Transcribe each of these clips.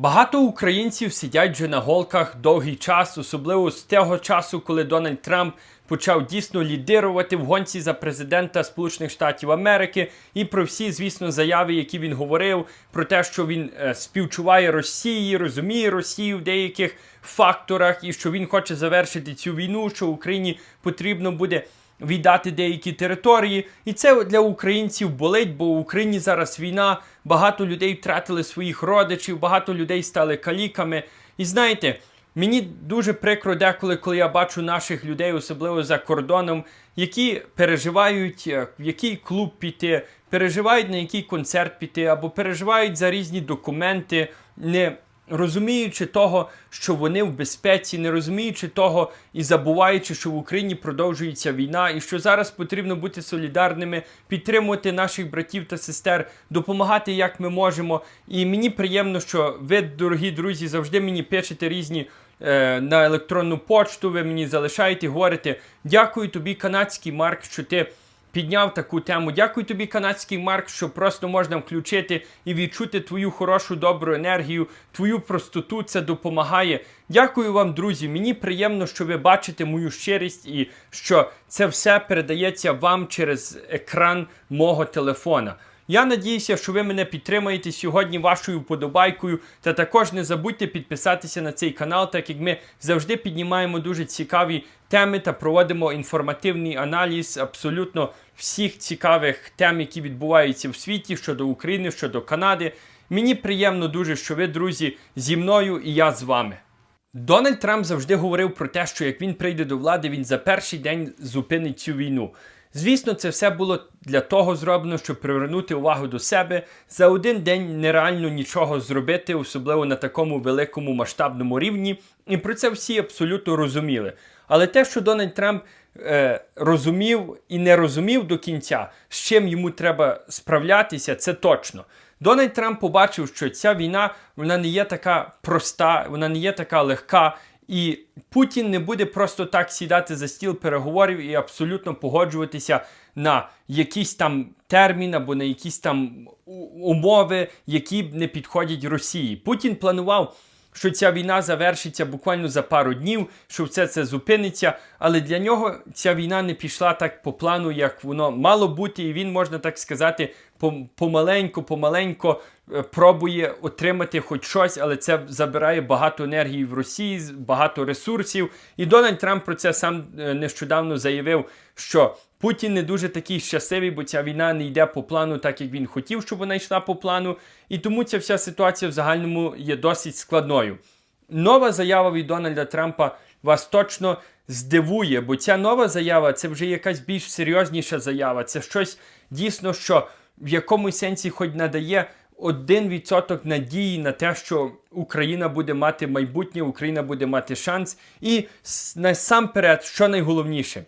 Багато українців сидять вже на голках довгий час, особливо з того часу, коли Дональд Трамп почав дійсно лідирувати в гонці за президента Сполучених Штатів Америки, і про всі, звісно, заяви, які він говорив, про те, що він е, співчуває Росії, розуміє Росію в деяких факторах, і що він хоче завершити цю війну, що Україні потрібно буде віддати деякі території. І це для українців болить, бо в Україні зараз війна, багато людей втратили своїх родичів, багато людей стали каліками. І знаєте, мені дуже прикро деколи, коли я бачу наших людей, особливо за кордоном, які переживають, е, в який клуб піти, переживають на який концерт піти, або переживають за різні документи. не розуміючи того, що вони в безпеці, не розуміючи того і забуваючи, що в Україні продовжується війна, і що зараз потрібно бути солідарними, підтримувати наших братів та сестер, допомагати як ми можемо. І мені приємно, що ви, дорогі друзі, завжди мені пишете різні. е, На електронну почту ви мені залишаєте, говорите, дякую тобі, канадський Марк, що ти підняв таку тему. Дякую тобі, канадський Марк, що просто можна включити і відчути твою хорошу добру енергію, твою простоту. Це допомагає. Дякую вам, друзі. Мені приємно, що ви бачите мою щирість і що це все передається вам через екран мого телефона. Я надіюся, що ви мене підтримаєте сьогодні вашою вподобайкою. Та також не забудьте підписатися на цей канал, так як ми завжди піднімаємо дуже цікаві теми та проводимо інформативний аналіз абсолютно всіх цікавих тем, які відбуваються в світі щодо України, щодо Канади. Мені приємно дуже, що ви, друзі, зі мною і я з вами. Дональд Трамп завжди говорив про те, що як він прийде до влади, він за перший день зупинить цю війну. Звісно, це все було для того зроблено, щоб привернути увагу до себе. За один день нереально нічого зробити, особливо на такому великому масштабному рівні. І про це всі абсолютно розуміли. Але те, що Дональд Трамп е, розумів і не розумів до кінця, з чим йому треба справлятися, це точно. Дональд Трамп побачив, що ця війна вона не є така проста, вона не є така легка. І Путін не буде просто так сідати за стіл переговорів і абсолютно погоджуватися на якийсь там термін або на якісь там умови, які б не підходять Росії. Путін планував, що ця війна завершиться буквально за пару днів, що все це зупиниться. Але для нього ця війна не пішла так по плану, як воно мало бути, і він, можна так сказати, помаленьку, помаленько е, пробує отримати хоч щось, але це забирає багато енергії в Росії, багато ресурсів. І Дональд Трамп про це сам е, нещодавно заявив, що Путін не дуже такий щасливий, бо ця війна не йде по плану, так як він хотів, щоб вона йшла по плану. І тому ця вся ситуація в загальному є досить складною. Нова заява від Дональда Трампа вас точно здивує, бо ця нова заява це вже якась більш серйозніша заява. Це щось дійсно, що в якомусь сенсі хоч надає 1% надії на те, що Україна буде мати майбутнє, Україна буде мати шанс. І насамперед, що найголовніше,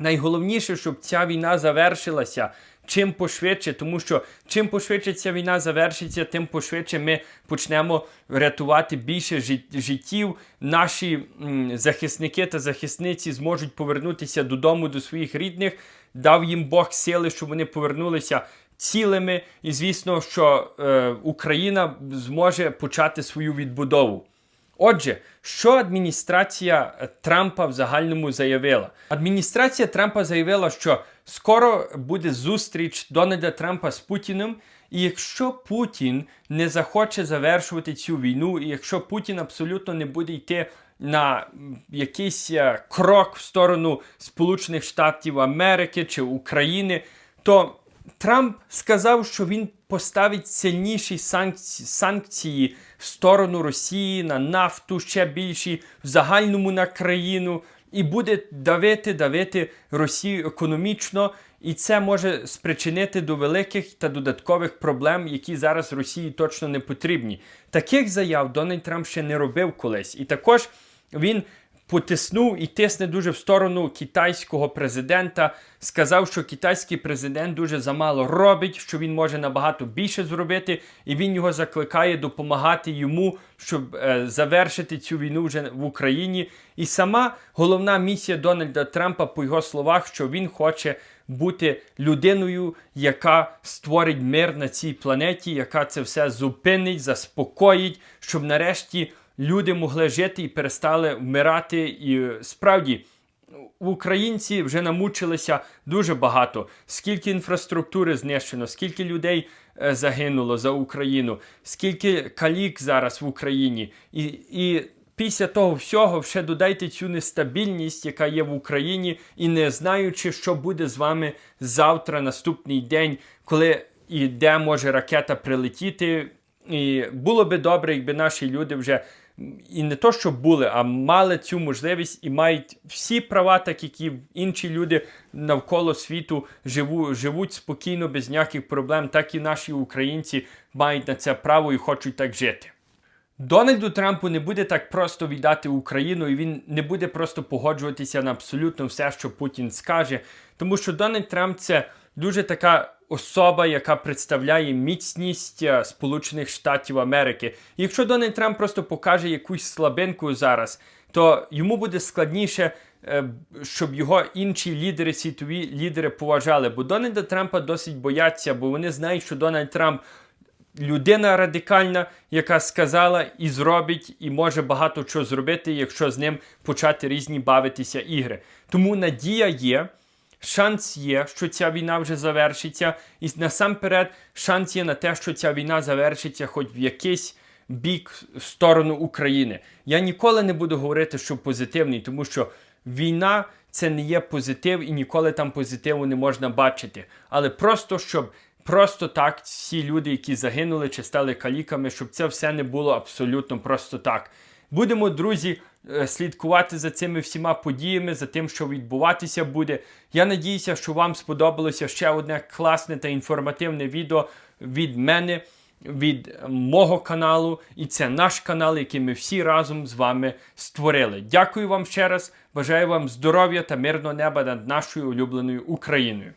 найголовніше, щоб ця війна завершилася чим пошвидше, тому що чим пошвидше ця війна завершиться, тим пошвидше ми почнемо рятувати більше жит- життів. Наші м, захисники та захисниці зможуть повернутися додому до своїх рідних. Дав їм Бог сили, щоб вони повернулися цілими. І звісно, що е, Україна зможе почати свою відбудову. Отже, що адміністрація Трампа в загальному заявила? Адміністрація Трампа заявила, що скоро буде зустріч Дональда Трампа з Путіним. І якщо Путін не захоче завершувати цю війну, і якщо Путін абсолютно не буде йти на якийсь е, крок в сторону Сполучених Штатів Америки чи України, то Трамп сказав, що він поставить сильніші санкції, санкції в сторону Росії на нафту ще більші, в загальному на країну, і буде давити, давити Росію економічно. І це може спричинити до великих та додаткових проблем, які зараз Росії точно не потрібні. Таких заяв Дональд Трамп ще не робив колись. І також він потиснув і тисне дуже в сторону китайського президента. Сказав, що китайський президент дуже замало робить, що він може набагато більше зробити, і він його закликає допомагати йому, щоб е, завершити цю війну вже в Україні. І сама головна місія Дональда Трампа, по його словах, що він хоче бути людиною, яка створить мир на цій планеті, яка це все зупинить, заспокоїть, щоб нарешті люди могли жити і перестали вмирати. І е, справді. Українці вже намучилися дуже багато. Скільки інфраструктури знищено, скільки людей е, загинуло за Україну, скільки калік зараз в Україні. І, і після того всього ще додайте цю нестабільність, яка є в Україні, і не знаючи, що буде з вами завтра, наступний день, коли і де може ракета прилетіти. І було би добре, якби наші люди вже і не то, що були, а мали цю можливість і мають всі права, так як і інші люди навколо світу живу, живуть спокійно, без ніяких проблем, так і наші українці мають на це право і хочуть так жити. Дональду Трампу не буде так просто віддати Україну, і він не буде просто погоджуватися на абсолютно все, що Путін скаже, тому що Дональд Трамп це дуже така особа, яка представляє міцність е, Сполучених Штатів Америки. Якщо Дональд Трамп просто покаже якусь слабинку зараз, то йому буде складніше. е, Щоб його інші лідери, світові лідери поважали, бо Дональда Трампа досить бояться, бо вони знають, що Дональд Трамп людина радикальна, яка сказала і зробить, і може багато чого зробити, якщо з ним почати різні бавитися ігри. Тому надія є. Шанс є, що ця війна вже завершиться, і насамперед шанс є на те, що ця війна завершиться хоч в якийсь бік в сторону України. Я ніколи не буду говорити, що позитивний, тому що війна це не є позитив, і ніколи там позитиву не можна бачити. Але просто щоб просто так всі люди, які загинули чи стали каліками, щоб це все не було абсолютно просто так. Будемо, друзі, слідкувати за цими всіма подіями, за тим, що відбуватися буде. Я надіюся, що вам сподобалося ще одне класне та інформативне відео від мене, від мого каналу. І це наш канал, який ми всі разом з вами створили. Дякую вам ще раз. Бажаю вам здоров'я та мирного неба над нашою улюбленою Україною.